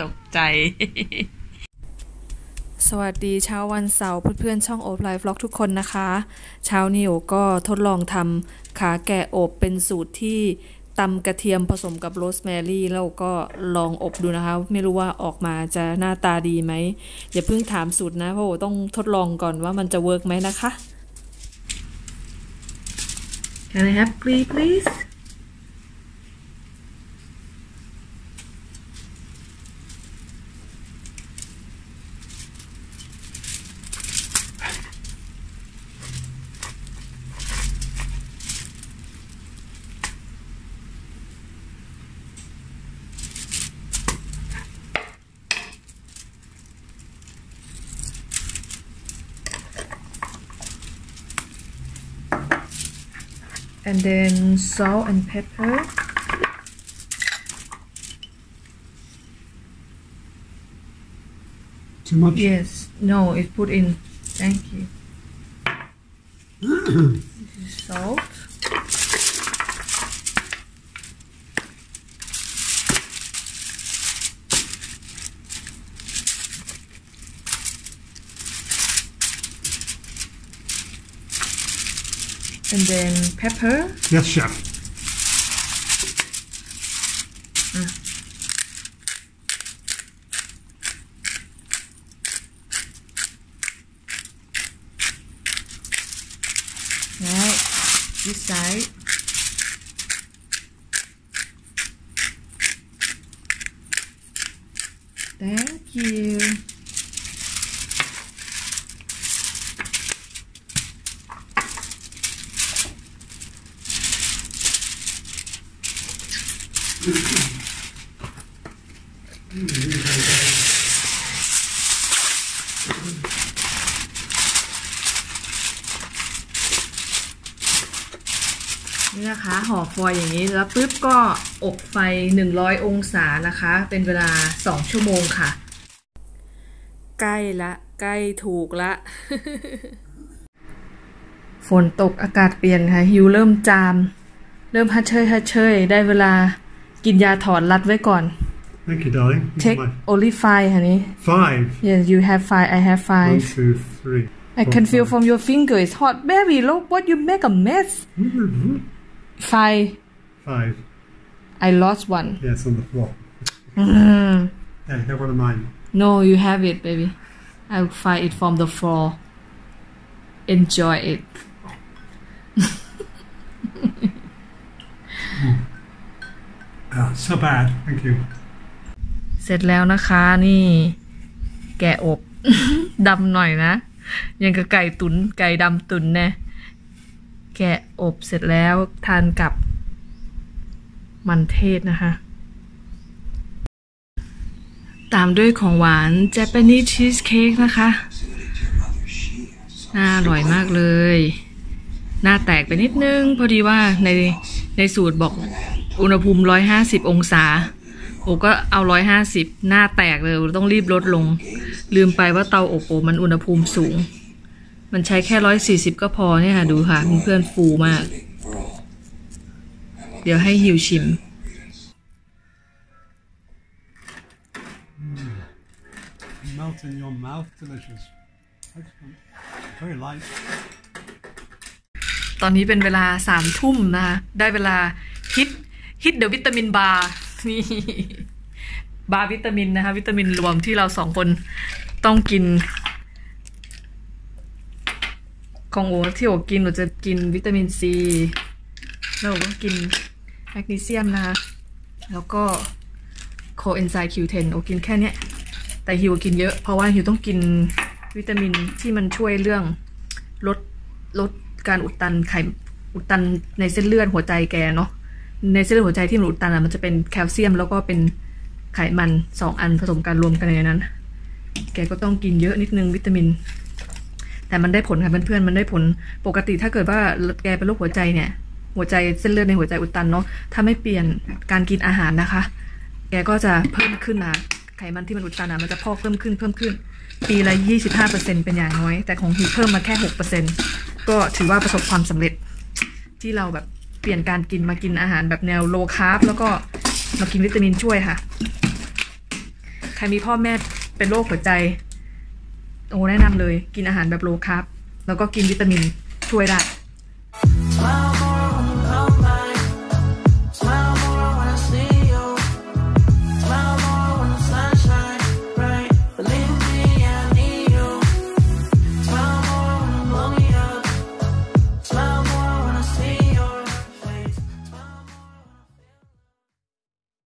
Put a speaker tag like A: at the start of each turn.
A: ตกใจ สวัสดีเช้าวันเสาร์เพื่อนๆช่องโอบไลฟ์ล็อกทุกคนนะคะ เช้านี้โอก็ทดลองทำขาแกะอบเป็นสูตรที่ตำกระเทียมผสมกับโรสแมรี่แล้วก็ลองอบดูนะคะ ไม่รู้ว่าออกมาจะหน้าตาดีไหม อย่าเพิ่งถามสูตรนะ เพราะโอต้องทดลองก่อนว่ามันจะเวิร์กไหมนะคะ Can I have please please and then salt and pepper.
B: Too much?
A: yes. No it put in. Thank you. This is salt and then pepper.
B: Yes, chef. Mm.
A: right. This side. Thank you นี่นะคะห่อฟอยล์อย่างนี้แล้วปุ๊บก็อบไฟ 100 องศานะคะ เป็นเวลา 2 ชั่วโมงค่ะ ใกล้ละใกล้ถูกละ ฝนตกอากาศเปลี่ยนค่ะ หิวเริ่มจาม เริ่มฮัดเชยฮัดเชยได้เวลา กินยาถอนรัดไว้ก่อน
B: Thank you, darling. This is
A: take
B: my-
A: only five ค่ะนี้
B: Five.
A: yes you have five I have
B: One,
A: five
B: two, three.
A: I can feel from your finger it's hot baby look what you make a mess five
B: Five.
A: I lost one
B: Yes, on the floor.
A: Mm.
B: Hey, have one of mine.
A: No, you have it, baby. I'll find it from the floor. Enjoy it.
B: So bad. Thank you.
A: เสร็จแล้วนะคะนี่ แกะอบ ดำหน่อยนะ ยังกับไก่ตุนไก่ดำตุนแน่แกะอบเสร็จแล้วทานกับมันเทศนะคะ ตามด้วยของหวาน Japanese cheesecake นะคะ น่าอร่อยมากเลย หน้าแตกไปนิดนึง พอดีว่าในในสูตรบอก อุณหภูมิ150องศาโอก็เอา150หน้าแตกเลยต้องรีบลดลง ลืมไปว่าเตาอบโอมันอุณหภูมิสูง มันใช้แค่140ก็พอเนี่ยค่ะ ดูค่ะเพื่อนๆฟูมาก เดี๋ยวให้ฮิวชิม
B: Melt in your mouth. Delicious. Excellent. Very light.
A: ตอนนี้เป็นเวลาสามทุ่มนะคะได้เวลาฮิต ฮิตเดอะวิตามินบาร์นี่บาร์วิตามินนะคะ วิตามินรวมที่เราสองคนต้องกิน ของโอที่โอกินโอจะกินวิตามินซีแล้วก็กินแมกนีเซียมนะคะ แล้วก็โคเอนไซม์ Q10 โอกินแค่เนี้ยแต่ฮิวกินเยอะ เพราะว่าฮิวต้องกินวิตามินที่มันช่วยเรื่องลดลดการอุดตันไขอุดตันในเส้นเลือดหัวใจแกเนาะ ในเส้นเลือดหัวใจที่มันอุดตันอะมันจะเป็นแคลเซียม แล้วก็เป็นไขมันสองอันผสมกันรวมกันในนั้น แกก็ต้องกินเยอะนิดนึงวิตามิน แต่มันได้ผลค่ะเพื่อนๆมันได้ผลปกติถ้าเกิดว่าแกเป็นโรคหัวใจเนี่ย หัวใจเส้นเลือดในหัวใจอุดตันเนาะถ้าไม่เปลี่ยนการกินอาหารนะคะ แกก็จะเพิ่มขึ้นนะไขมันที่มันอุดตันอะมันจะพอกเพิ่มขึ้นเพิ่มขึ้น ปีละ25%เป็นอย่างน้อย แต่ของฮิวเพิ่มมาแค่6%ก็ถือว่าประสบความสำเร็จที่เราแบบ เปลี่ยนการกินมากินอาหารแบบแนวโลคาร์บแล้วก็มากินวิตามินช่วยค่ะ ใครมีพ่อแม่เป็นโรคหัวใจโอ้แนะนำเลย กินอาหารแบบโลคาร์บแล้วก็กินวิตามินช่วยได้